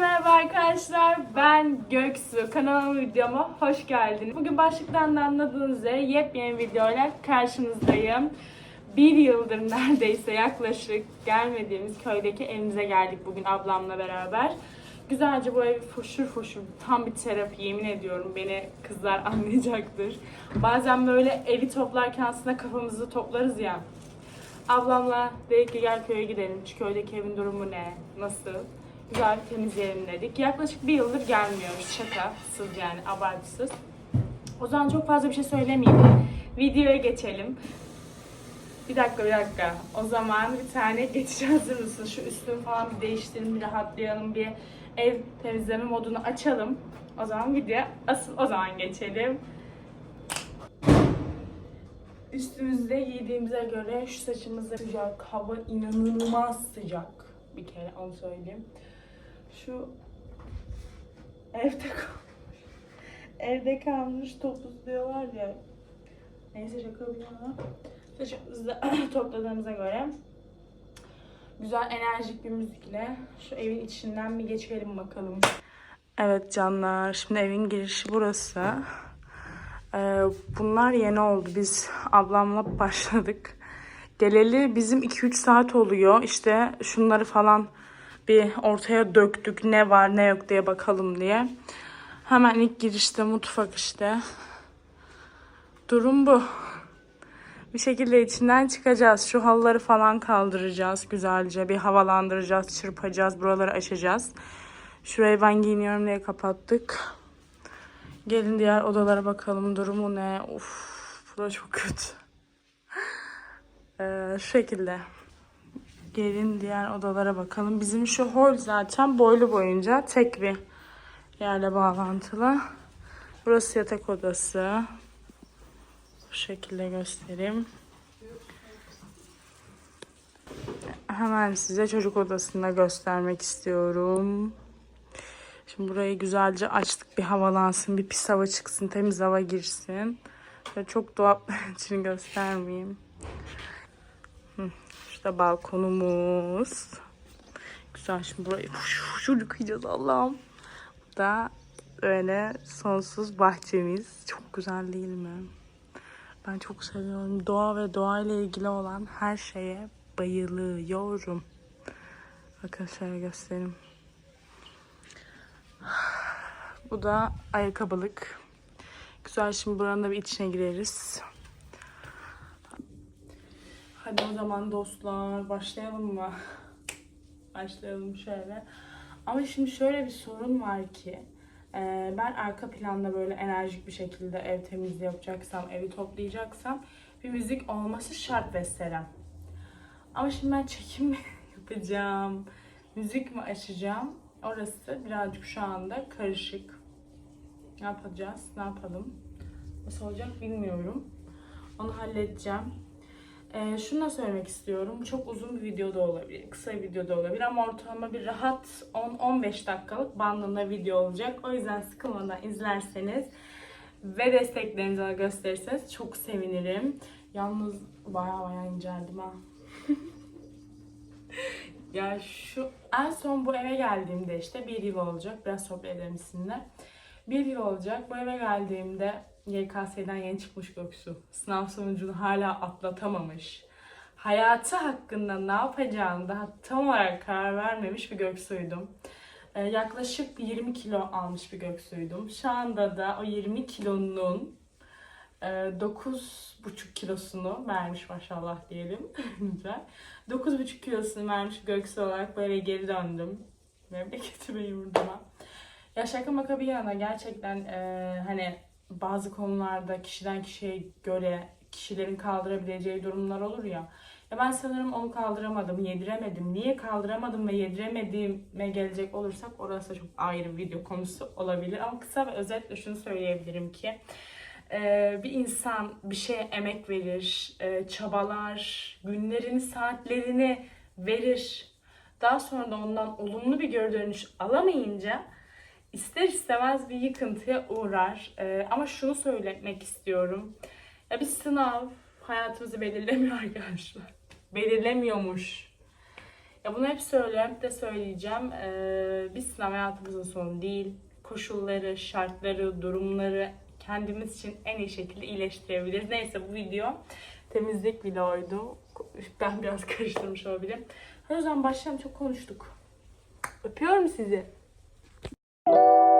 merhaba arkadaşlar. Ben Göksu. Kanalıma videoma hoş geldiniz. Bugün başlıktan da anladığınız üzere yepyeni videoyla karşınızdayım. Bir yıldır neredeyse yaklaşık gelmediğimiz köydeki evimize geldik bugün ablamla beraber. Güzelce bu evi foşur foşur tam bir terapi yemin ediyorum beni kızlar anlayacaktır. Bazen böyle evi toplarken aslında kafamızı toplarız ya. Ablamla dedik ki gel köye gidelim. Şu köydeki evin durumu ne? Nasıl? Güzel temizleyelim. Yaklaşık bir yıldır gelmiyoruz. Şakasız yani abartısız. O zaman çok fazla bir şey söylemeyeyim. Videoya geçelim. Bir dakika bir dakika. O zaman bir tane geçiş hazır mısın? Şu üstümü falan bir değiştirelim, bir rahatlayalım, bir ev temizleme modunu açalım. O zaman videoya asıl o zaman geçelim. Üstümüzde giydiğimize göre şu saçımızda sıcak, hava inanılmaz sıcak. Bir kere onu söyleyeyim. Şu evde kalmış. Evde kalmış topuz diyorlar ya. Neyse şaka bir yana. Topladığımıza göre güzel enerjik bir müzikle şu evin içinden bir geçelim bakalım. Evet canlar, şimdi evin girişi burası. Ee, bunlar yeni oldu. Biz ablamla başladık. Geleli bizim 2-3 saat oluyor. İşte şunları falan bir ortaya döktük. Ne var ne yok diye bakalım diye. Hemen ilk girişte mutfak işte. Durum bu. Bir şekilde içinden çıkacağız. Şu halıları falan kaldıracağız güzelce. Bir havalandıracağız, çırpacağız, buraları açacağız. Şurayı ben giyiniyorum diye kapattık. Gelin diğer odalara bakalım. Durumu ne? Of, burası çok kötü. Ee, şu şekilde. Gelin diğer odalara bakalım. Bizim şu hol zaten boylu boyunca tek bir yerle bağlantılı. Burası yatak odası. Bu şekilde göstereyim. Hemen size çocuk odasında göstermek istiyorum. Şimdi burayı güzelce açtık. Bir havalansın, bir pis hava çıksın, temiz hava girsin. Böyle çok dolaplar için göstermeyeyim. İşte balkonumuz. Güzel şimdi burayı şu yıkayacağız Allah'ım. Bu da öyle sonsuz bahçemiz. Çok güzel değil mi? Ben çok seviyorum. Doğa ve doğayla ilgili olan her şeye bayılıyorum. Bakın şöyle göstereyim. Bu da ayakkabılık. Güzel şimdi buranın da bir içine gireriz. Hadi o zaman dostlar başlayalım mı? Başlayalım şöyle. Ama şimdi şöyle bir sorun var ki e, ben arka planda böyle enerjik bir şekilde ev temizliği yapacaksam, evi toplayacaksam bir müzik olması şart mesela. Ama şimdi ben çekim yapacağım, müzik mi açacağım? Orası birazcık şu anda karışık. Ne yapacağız? Ne yapalım? Nasıl olacak bilmiyorum. Onu halledeceğim. Ee, şunu da söylemek istiyorum. Çok uzun bir video da olabilir, kısa bir video da olabilir ama ortalama bir rahat 10-15 dakikalık bandında video olacak. O yüzden sıkılmadan izlerseniz ve desteklerinizi bana gösterirseniz çok sevinirim. Yalnız baya baya inceldim ha. Ya şu en son bu eve geldiğimde işte bir yıl olacak. Biraz sohbet edelim sizinle. Bir yıl olacak. Bu eve geldiğimde YKS'den yeni çıkmış Göksu. Sınav sonucunu hala atlatamamış. Hayatı hakkında ne yapacağını daha tam olarak karar vermemiş bir Göksu'ydum. Ee, yaklaşık 20 kilo almış bir Göksu'ydum. Şu anda da o 20 kilonun e, 9,5 kilosunu vermiş maşallah diyelim. Güzel. 9,5 kilosunu vermiş Göksu olarak böyle geri döndüm. Memleketime yurduma. Ya şaka maka bir yana gerçekten e, hani bazı konularda kişiden kişiye göre kişilerin kaldırabileceği durumlar olur ya. Ya ben sanırım onu kaldıramadım, yediremedim. Niye kaldıramadım ve yediremediğime gelecek olursak orası çok ayrı bir video konusu olabilir. Ama kısa ve özetle şunu söyleyebilirim ki e, bir insan bir şeye emek verir, e, çabalar, günlerini, saatlerini verir. Daha sonra da ondan olumlu bir geri dönüş alamayınca ister istemez bir yıkıntıya uğrar. E, ama şunu söylemek istiyorum. Ya bir sınav hayatımızı belirlemiyor arkadaşlar. Belirlemiyormuş. Ya bunu hep söylüyorum, de söyleyeceğim. Ee, biz sınav hayatımızın sonu değil. Koşulları, şartları, durumları kendimiz için en iyi şekilde iyileştirebiliriz. Neyse bu video temizlik videoydu. Ben biraz karıştırmış olabilirim. O yüzden başlayalım çok konuştuk. Öpüyorum sizi. Evet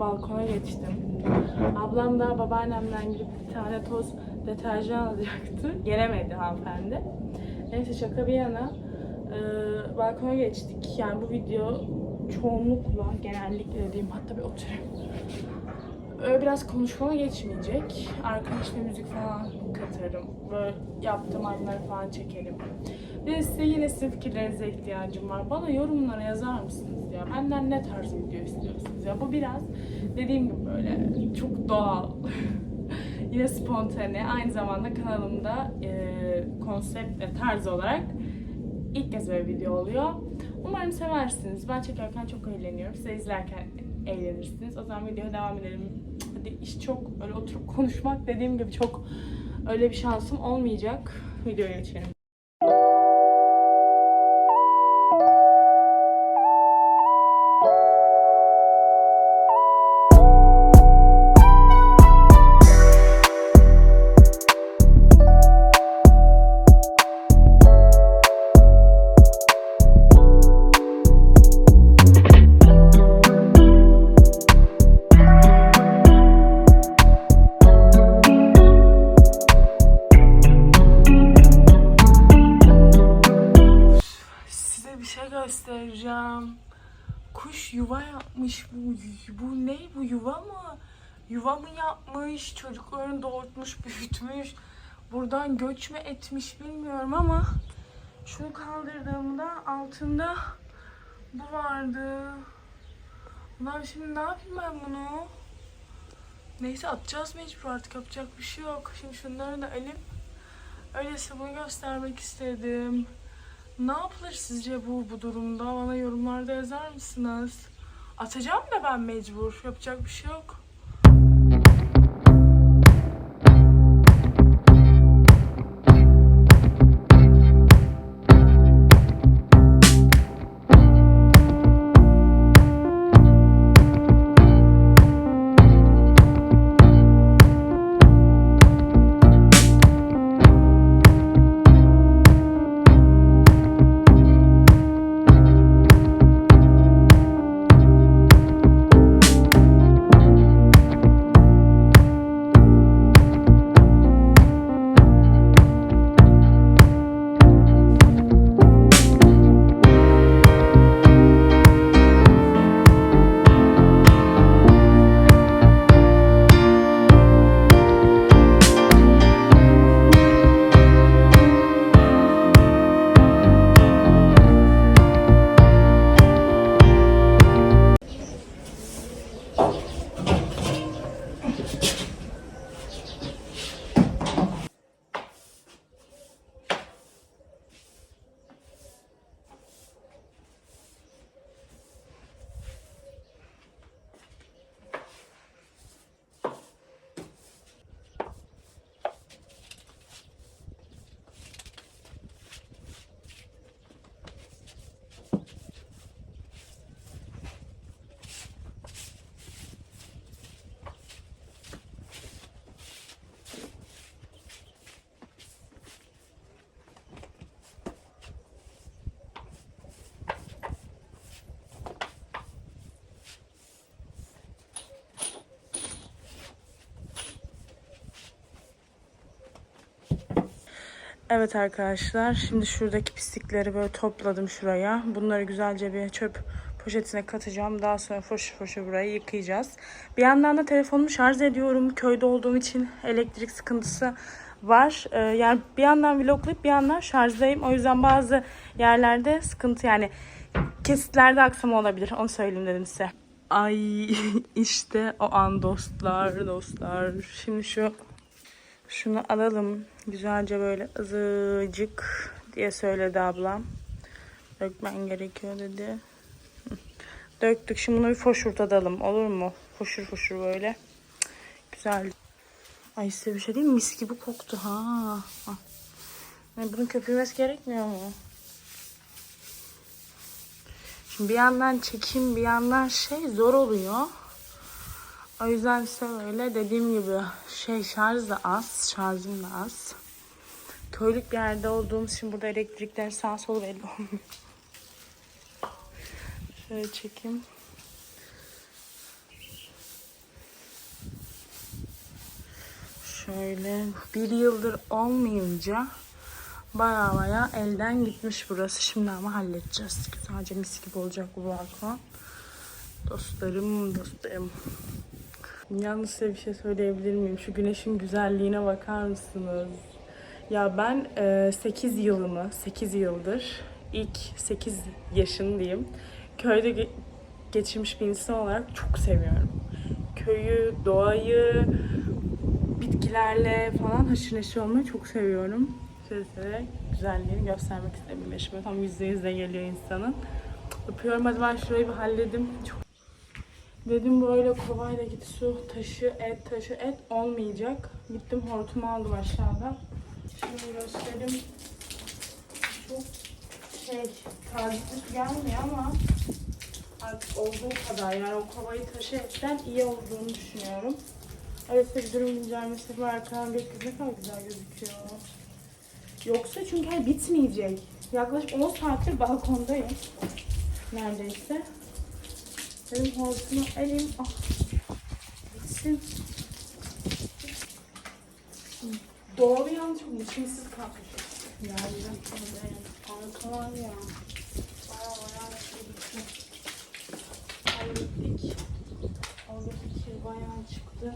balkona geçtim. Ablam da babaannemden gidip bir tane toz deterjan alacaktı. Gelemedi hanımefendi. Neyse şaka bir yana, e, balkona geçtik. Yani bu video çoğunlukla, genellikle diyeyim hatta bir oturayım. Öyle biraz konuşmama geçmeyecek. Arkadaşla müzik falan katarım. Böyle yaptığım anları falan çekelim. Bir de size yine sizin fikirlerinize ihtiyacım var. Bana yorumlara yazar mısınız ya? Benden ne tarz video istiyorsunuz ya? Bu biraz dediğim gibi böyle çok doğal. yine spontane. Aynı zamanda kanalımda e, konsept ve tarz olarak ilk kez böyle video oluyor. Umarım seversiniz. Ben çekerken çok eğleniyorum. Siz de izlerken eğlenirsiniz. O zaman videoya devam edelim. Hadi iş çok öyle oturup konuşmak dediğim gibi çok öyle bir şansım olmayacak. Videoya geçelim. Yuva mı yapmış? Çocuklarını doğurtmuş, büyütmüş. Buradan göç mü etmiş bilmiyorum ama şunu kaldırdığımda altında bu vardı. Ulan şimdi ne yapayım ben bunu? Neyse atacağız mecbur artık yapacak bir şey yok. Şimdi şunları da alayım. Öyleyse bunu göstermek istedim. Ne yapılır sizce bu bu durumda? Bana yorumlarda yazar mısınız? Atacağım da ben mecbur. Yapacak bir şey yok. Evet arkadaşlar şimdi şuradaki pislikleri böyle topladım şuraya. Bunları güzelce bir çöp poşetine katacağım. Daha sonra foşur foşur burayı yıkayacağız. Bir yandan da telefonumu şarj ediyorum. Köyde olduğum için elektrik sıkıntısı var. Ee, yani bir yandan vloglayıp bir yandan şarjdayım. O yüzden bazı yerlerde sıkıntı yani kesitlerde aksama olabilir. Onu söyleyeyim dedim size. Ay işte o an dostlar dostlar. Şimdi şu şunu alalım. Güzelce böyle azıcık diye söyledi ablam. Dökmen gerekiyor dedi. Döktük. Şimdi bunu bir foşurtadalım. Olur mu? Foşur foşur böyle. Güzel. Ay size bir şey diyeyim mi? Mis gibi koktu ha. ha. Yani bunun köpürmesi gerekmiyor mu? Şimdi bir yandan çekim bir yandan şey zor oluyor. O yüzden ise öyle dediğim gibi şey şarj da az, şarjım da az. Köylük bir yerde olduğumuz için burada elektrikler sağ sol belli olmuyor. Şöyle çekeyim. Şöyle bir yıldır olmayınca baya baya elden gitmiş burası. Şimdi ama halledeceğiz. Sadece mis gibi olacak bu balkon. Dostlarım, dostlarım. Yalnız size bir şey söyleyebilir miyim? Şu güneşin güzelliğine bakar mısınız? Ya ben e, 8 yılımı, 8 yıldır ilk 8 yaşın diyeyim köyde ge- geçirmiş bir insan olarak çok seviyorum. Köyü, doğayı, bitkilerle falan haşır neşir olmayı çok seviyorum. Size güzelliğini göstermek istedim. Yaşıma tam yüzde yüzde geliyor insanın. Öpüyorum hadi ben şurayı bir halledim. Çok Dedim böyle kovayla git su taşı et taşı et olmayacak. Gittim hortumu aldım aşağıda. Şimdi göstereyim. Çok şey tazikli su gelmiyor ama artık olduğu kadar yani o kovayı taşı etten iyi olduğunu düşünüyorum. Evet size durum incelmesi var. Arkadan kız ne kadar güzel gözüküyor. Yoksa çünkü bitmeyecek. Yaklaşık 10 saattir balkondayım. Neredeyse. Benim hortumu elim ah bitsin. Doğru yalnız çok biçimsiz kalmış. Yerden arka var ya. Baya baya şey bitti. Oradaki kir bayağı çıktı.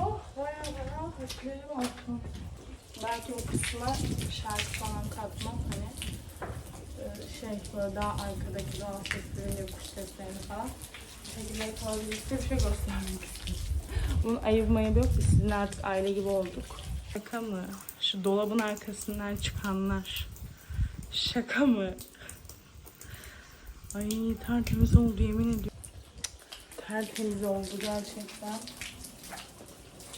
Oh bayağı bayağı hafifledim altına. Belki o kısma şarkı falan katmam hani e, şey böyle daha arkadaki daha seslerini, kuş seslerini falan şekilde yapabilirse bir şey göstermek istedim. Bunun ayıp mayıp yok biz sizinle artık aile gibi olduk. Şaka mı? Şu dolabın arkasından çıkanlar. Şaka mı? Ay tertemiz oldu yemin ediyorum. Tertemiz oldu gerçekten.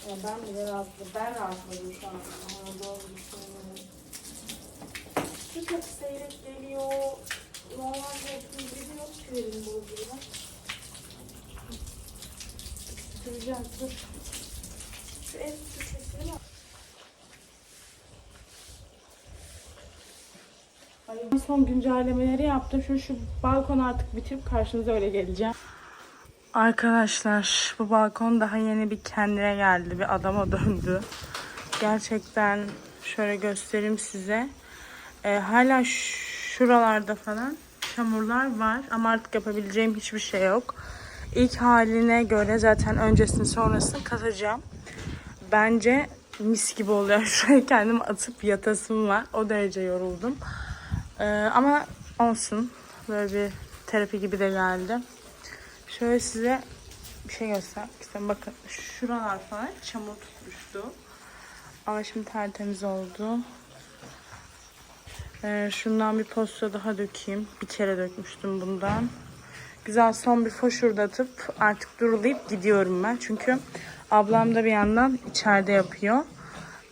Ya ben bile rahatladım. Ben rahatladım şu an. Ama doğru düşünüyorum. Şu çok seyrek geliyor. Normalde hepimiz yok ki verin bu gibi. Süreceğim dur. Şu ev sesini bak. Ay, son güncellemeleri yaptım. Şu şu balkonu artık bitirip karşınıza öyle geleceğim. Arkadaşlar bu balkon daha yeni bir kendine geldi. Bir adama döndü. Gerçekten şöyle göstereyim size. Ee, hala şuralarda falan çamurlar var ama artık yapabileceğim hiçbir şey yok. İlk haline göre zaten öncesini sonrasını katacağım. Bence mis gibi oluyor. Şuraya kendimi atıp yatasım var. O derece yoruldum. Ee, ama olsun. Böyle bir terapi gibi de geldi. Şöyle size bir şey göstermek istiyorum. Bakın şuralar falan çamur tutmuştu. Ama şimdi tertemiz oldu. Ee, şundan bir posta daha dökeyim. Bir kere dökmüştüm bundan. Güzel son bir foşurdatıp artık durulayıp gidiyorum ben. Çünkü ablam da bir yandan içeride yapıyor.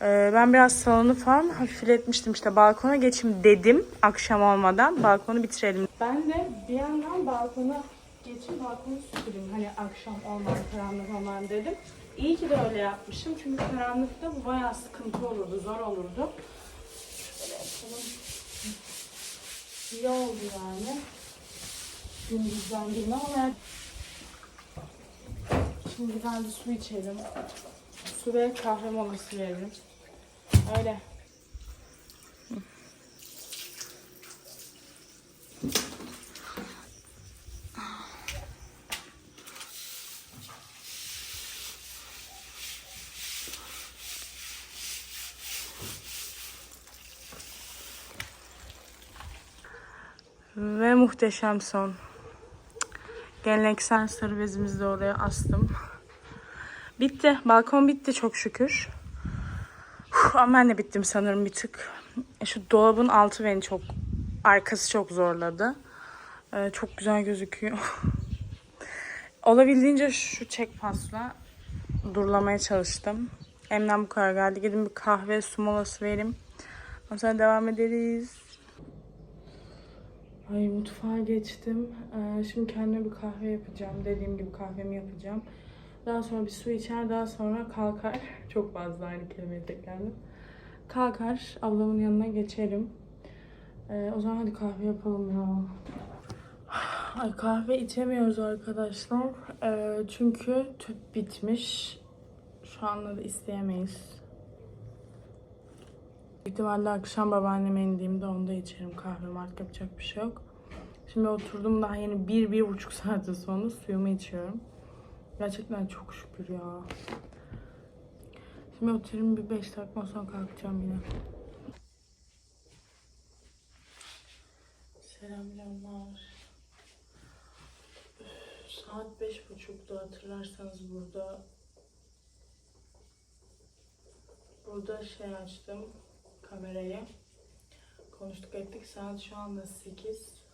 Ee, ben biraz salonu falan hafifletmiştim işte balkona geçeyim dedim akşam olmadan balkonu bitirelim. Ben de bir yandan balkona geçip balkonu süpüreyim. Hani akşam olmaz, karanlık olmaz dedim. İyi ki de öyle yapmışım. Çünkü karanlıkta bu bayağı sıkıntı olurdu, zor olurdu. İyi oldu yani. Gündüzden güne ama ben... Şimdi güzel bir su içelim. Su ve kahve molası verelim. Öyle. Ve muhteşem son. Geleneksel sarı bezimizi de oraya astım. Bitti. Balkon bitti çok şükür. Ama ben de bittim sanırım bir tık. E, Şu dolabın altı beni çok, arkası çok zorladı. Ee, çok güzel gözüküyor. Olabildiğince şu çek pasla durulamaya çalıştım. Emden bu kadar geldi. Gidin bir kahve su molası vereyim. Ondan sonra devam ederiz. Ay mutfağa geçtim. Ee, şimdi kendime bir kahve yapacağım. Dediğim gibi kahvemi yapacağım. Daha sonra bir su içer, daha sonra kalkar. Çok fazla aynı kelimeyi tekrarladım. Kalkar, ablamın yanına geçerim. Ee, o zaman hadi kahve yapalım ya. Ay kahve içemiyoruz arkadaşlar. Ee, çünkü tüp bitmiş. Şu anda da isteyemeyiz. İhtimalle akşam babaanneme indiğimde onda içerim kahvemi artık yapacak bir şey yok. Şimdi oturdum daha yeni bir, bir buçuk saatin sonra suyumu içiyorum. Gerçekten çok şükür ya. Şimdi oturayım bir beş dakika sonra kalkacağım yine. Selamlar. Saat beş buçuktu hatırlarsanız burada burada şey açtım kamerayı. Konuştuk ettik. Saat şu anda 8.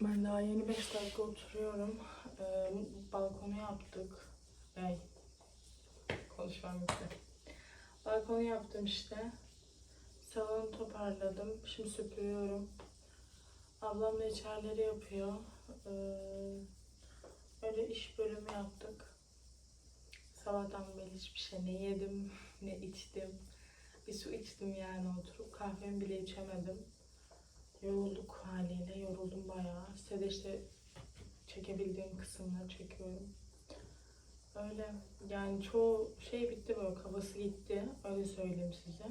Ben daha yeni 5 dakika oturuyorum. Ee, balkonu yaptık. Ay. Konuşmam bitti. Balkonu yaptım işte. Salonu toparladım. Şimdi süpürüyorum. Ablam da içerileri yapıyor. Ee, öyle iş bölümü yaptık. Sabahtan beri hiçbir şey ne yedim ne içtim. Bir su içtim yani oturup kahvemi bile içemedim. Yorulduk haliyle. Yoruldum bayağı. Size de işte çekebildiğim kısımları çekiyorum. Öyle yani çoğu şey bitti böyle kafası gitti. Öyle söyleyeyim size.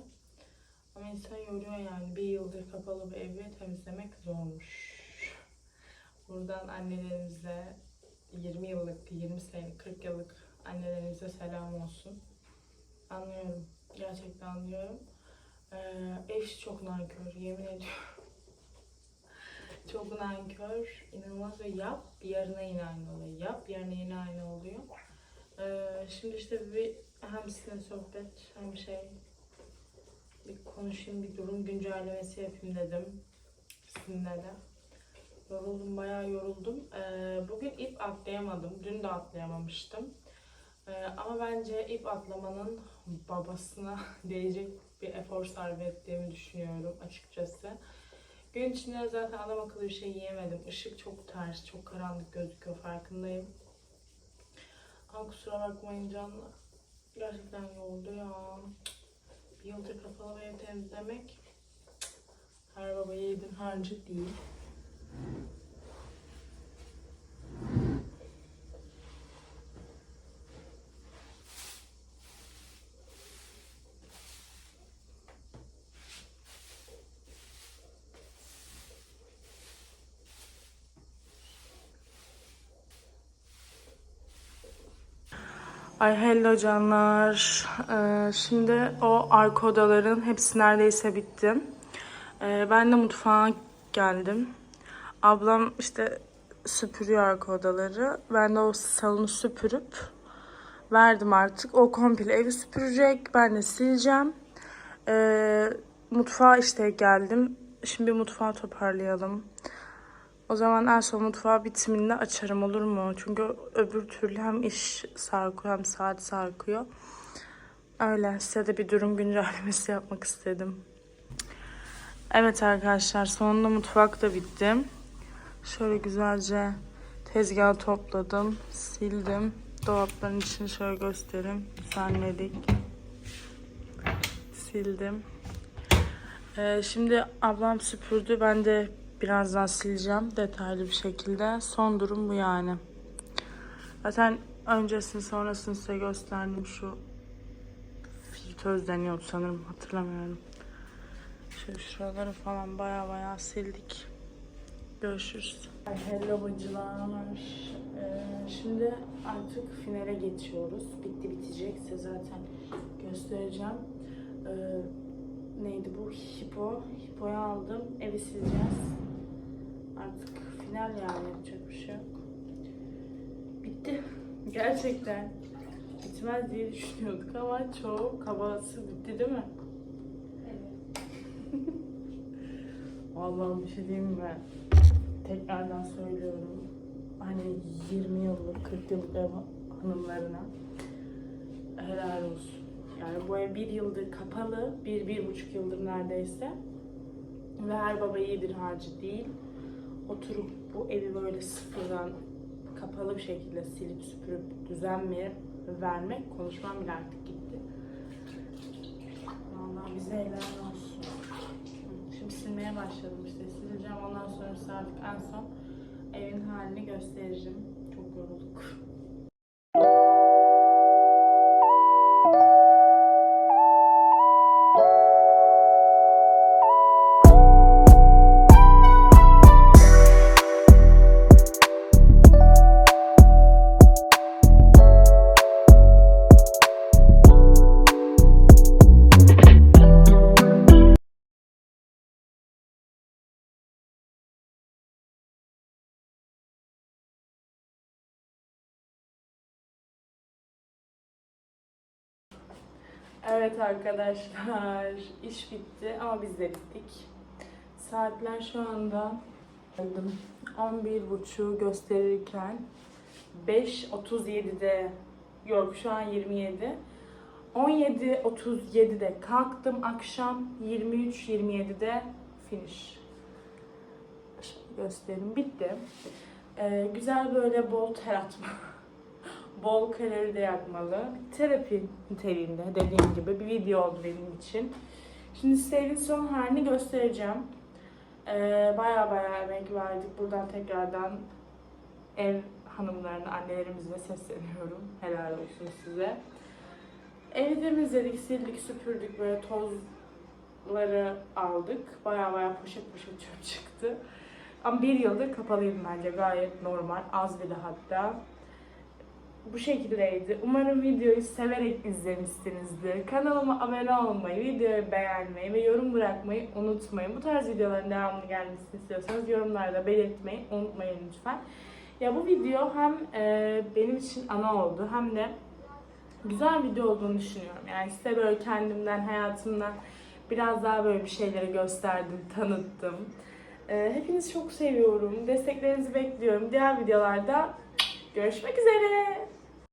Ama insan yoruyor yani. Bir yıldır kapalı bir evi temizlemek zormuş. Buradan annelerimize 20 yıllık, 20 senelik, 40 yıllık annelerimize selam olsun. Anlıyorum. Gerçekten anlıyorum. Ee, işi çok nankör. Yemin ediyorum. çok nankör. inanılmaz ve yap yarına yine aynı oluyor. Yap yarına yine aynı oluyor. Ee, şimdi işte bir hem sizinle sohbet hem şey bir konuşayım bir durum güncellemesi yapayım dedim. Sizinle de. Yoruldum bayağı yoruldum. Ee, bugün ip atlayamadım. Dün de atlayamamıştım. Ee, ama bence ip atlamanın babasına değecek bir efor sarf ettiğimi düşünüyorum açıkçası. Gün içinde zaten adam akıllı bir şey yiyemedim. Işık çok ters, çok karanlık gözüküyor farkındayım. Ama kusura bakmayın canlar. Gerçekten yordu ya. Bir yıldır kapalı temizlemek her baba yiğidin harcı değil. Ay hello canlar. Ee, şimdi o arka odaların hepsi neredeyse bitti. Ee, ben de mutfağa geldim. Ablam işte süpürüyor arka odaları. Ben de o salonu süpürüp verdim artık. O komple evi süpürecek. Ben de sileceğim. Ee, mutfağa işte geldim. Şimdi mutfağı toparlayalım. O zaman en son mutfağı bitiminde açarım olur mu? Çünkü öbür türlü hem iş sarkıyor hem saat sarkıyor. Öyle size de bir durum güncellemesi yapmak istedim. Evet arkadaşlar sonunda mutfak da bitti. Şöyle güzelce tezgahı topladım, sildim. Dolapların içini şöyle göstereyim. Düzenledik. Sildim. Ee, şimdi ablam süpürdü. Ben de birazdan sileceğim detaylı bir şekilde. Son durum bu yani. Zaten öncesini sonrasını size gösterdim. Şu filtöz deniyordu sanırım. Hatırlamıyorum. Şöyle şuraları falan baya baya sildik. Görüşürüz. Hello bacılar. Ee, şimdi artık finale geçiyoruz. Bitti bitecek. Size zaten göstereceğim. Ee, neydi bu? Hipo. Hipo'yu aldım. Evi sileceğiz. Artık final yani yapacak bir şey yok. Bitti. Gerçekten. Bitmez diye düşünüyorduk ama çok kabası bitti değil mi? Vallahi bir şey diyeyim mi? Tekrardan söylüyorum. Hani 20 yıllık, 40 yıllık ev hanımlarına helal olsun. Yani bu ev bir yıldır kapalı, bir, bir buçuk yıldır neredeyse. Ve her baba yiğidir harcı değil. Oturup bu evi böyle sıfırdan kapalı bir şekilde silip süpürüp düzen ver- vermek konuşmam bile artık gitti. Vallahi bize helal olsun. Şimdi silmeye başladım işte sileceğim ondan sonra artık en son evin halini göstereceğim. Çok yorulduk. Evet arkadaşlar iş bitti ama biz de bittik. Saatler şu anda 11.30 gösterirken 5.37'de yok şu an 27 17.37'de kalktım akşam 23.27'de finish. Şöyle göstereyim bitti. Ee, güzel böyle bol ter atma bol kalori de yakmalı. Terapi niteliğinde dediğim gibi bir video oldu benim için. Şimdi size evin son halini göstereceğim. Ee, baya baya emek verdik. Buradan tekrardan ev hanımlarına, annelerimize sesleniyorum. Helal olsun size. Evi temizledik, sildik, süpürdük. Böyle tozları aldık. Baya baya poşet poşet çöp çıktı. Ama bir yıldır kapalıyım bence. Gayet normal. Az bile hatta bu şekildeydi. Umarım videoyu severek izlemişsinizdir. Kanalıma abone olmayı, videoyu beğenmeyi ve yorum bırakmayı unutmayın. Bu tarz videoların devamlı gelmesini istiyorsanız yorumlarda belirtmeyi unutmayın lütfen. Ya bu video hem e, benim için ana oldu hem de güzel video olduğunu düşünüyorum. Yani size böyle kendimden, hayatımdan biraz daha böyle bir şeyleri gösterdim, tanıttım. E, hepinizi çok seviyorum. Desteklerinizi bekliyorum. Diğer videolarda görüşmek üzere.